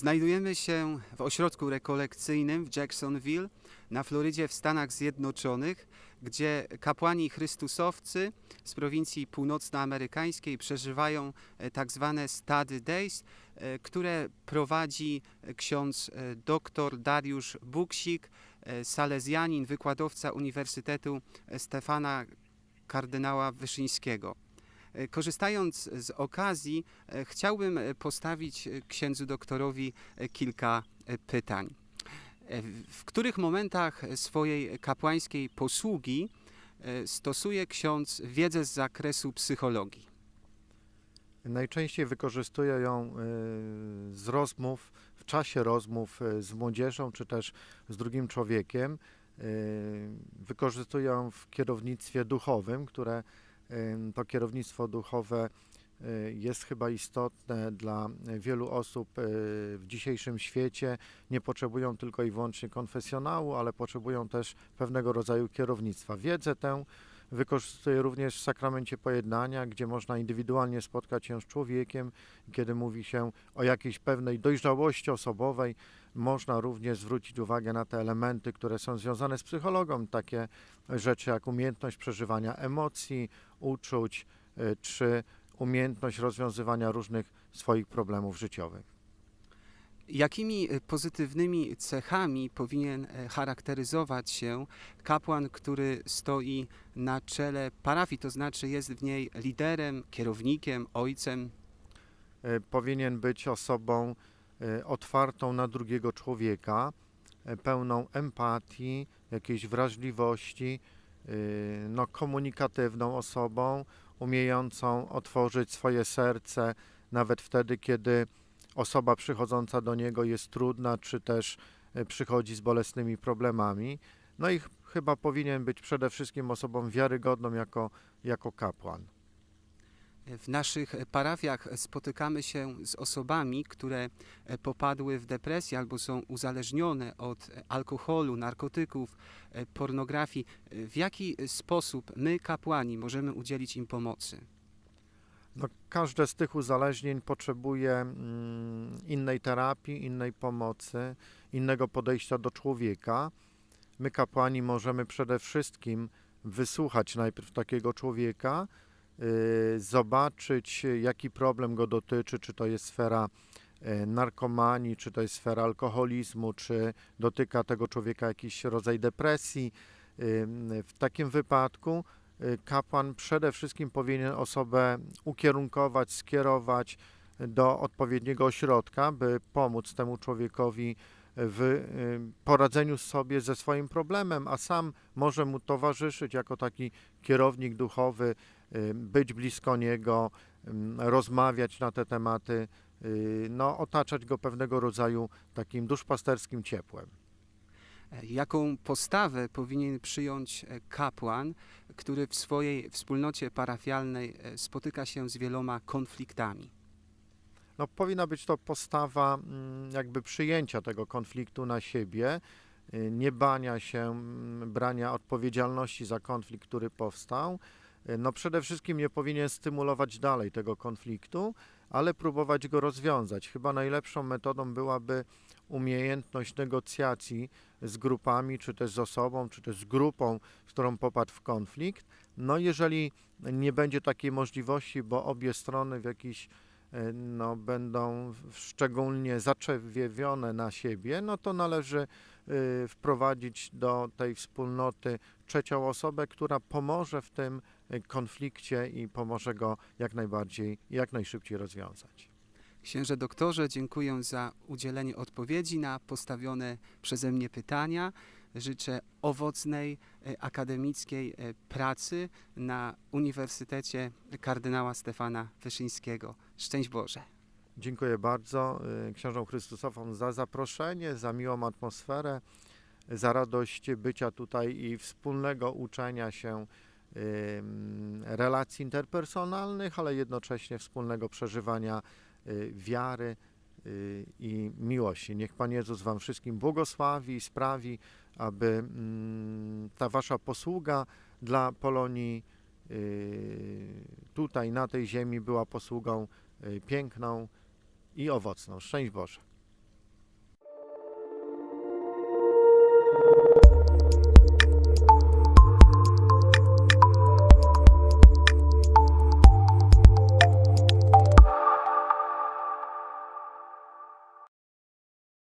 Znajdujemy się w ośrodku rekolekcyjnym w Jacksonville na Florydzie w Stanach Zjednoczonych, gdzie kapłani chrystusowcy z prowincji północnoamerykańskiej przeżywają e, tak zwane study days, e, które prowadzi e, ksiądz dr Dariusz Buksik, salezjanin, wykładowca Uniwersytetu Stefana kardynała Wyszyńskiego. E, Korzystając z okazji, e, chciałbym e, postawić księdzu doktorowi kilka pytań. W- których momentach swojej kapłańskiej posługi stosuje ksiądz wiedzę z zakresu psychologii? Najczęściej wykorzystuję ją z rozmów, w czasie rozmów z młodzieżą czy też z drugim człowiekiem. Wykorzystuję ją w kierownictwie duchowym, które to kierownictwo duchowe y, jest chyba istotne dla wielu osób y, w dzisiejszym świecie. Nie potrzebują tylko i wyłącznie konfesjonału, ale potrzebują też pewnego rodzaju kierownictwa. Wiedzę tę Wykorzystuję również w sakramencie pojednania, gdzie można indywidualnie spotkać się z człowiekiem. Kiedy mówi się o jakiejś pewnej dojrzałości osobowej, można również zwrócić uwagę na te elementy, które są związane z psychologią, takie rzeczy jak umiejętność przeżywania emocji, uczuć, y, czy umiejętność rozwiązywania różnych swoich problemów życiowych. Jakimi e, pozytywnymi cechami powinien e, charakteryzować się kapłan, który stoi na czele parafii, to znaczy jest w niej liderem, kierownikiem, ojcem? e, powinien być osobą otwartą na drugiego człowieka, e, pełną empatii, jakiejś wrażliwości, e, no, komunikatywną osobą, umiejącą otworzyć swoje serce nawet wtedy, kiedy osoba przychodząca do niego jest trudna, czy też e, przychodzi z bolesnymi problemami. No i ch- chyba powinien być przede wszystkim osobą wiarygodną jako, jako kapłan. W naszych parafiach spotykamy się z osobami, które popadły w depresję albo są uzależnione od alkoholu, narkotyków, pornografii. W jaki sposób my, kapłani, możemy udzielić im pomocy? No, każde z tych uzależnień potrzebuje mm, innej terapii, innej pomocy, innego podejścia do człowieka. My, kapłani, możemy przede wszystkim wysłuchać najpierw takiego człowieka, zobaczyć, jaki problem go dotyczy, czy to jest sfera e, narkomanii, czy to jest sfera alkoholizmu, czy dotyka tego człowieka jakiś rodzaj depresji. Ym, W takim wypadku y, kapłan przede wszystkim powinien osobę ukierunkować, skierować do odpowiedniego ośrodka, by pomóc temu człowiekowi w y, poradzeniu sobie ze swoim problemem, a sam może mu towarzyszyć jako taki kierownik duchowy, y, być blisko niego, ym, rozmawiać na te tematy, y, no, otaczać go pewnego rodzaju takim duszpasterskim ciepłem. Jaką postawę powinien przyjąć e, kapłan, który w swojej wspólnocie parafialnej e, spotyka się z wieloma konfliktami? No, powinna być to postawa mm, jakby przyjęcia tego konfliktu na siebie, y, nie bania się mm, brania odpowiedzialności za konflikt, który powstał. Y, No przede wszystkim nie powinien stymulować dalej tego konfliktu, ale próbować go rozwiązać. Chyba najlepszą metodą byłaby umiejętność negocjacji z grupami, czy też z osobą, czy też z grupą, z którą popadł w konflikt. No jeżeli nie będzie takiej możliwości, bo obie strony w jakiś no, będą szczególnie zaczewione na siebie, no to należy y, wprowadzić do tej wspólnoty trzecią osobę, która pomoże w tym y, konflikcie i pomoże go jak najbardziej jak najszybciej rozwiązać. Księże doktorze, dziękuję za udzielenie odpowiedzi na postawione przeze mnie pytania. Życzę owocnej e, akademickiej e, pracy na Uniwersytecie kardynała Stefana Wyszyńskiego. Szczęść Boże. Dziękuję bardzo y, księżom Chrystusowom za zaproszenie, za miłą atmosferę, za radość bycia tutaj i wspólnego uczenia się relacji interpersonalnych, ale jednocześnie wspólnego przeżywania wiary i miłości. Niech Pan Jezus Wam wszystkim błogosławi i sprawi, aby mm, ta Wasza posługa dla Polonii y, tutaj na tej ziemi była posługą y, piękną i owocną. Szczęść Boże.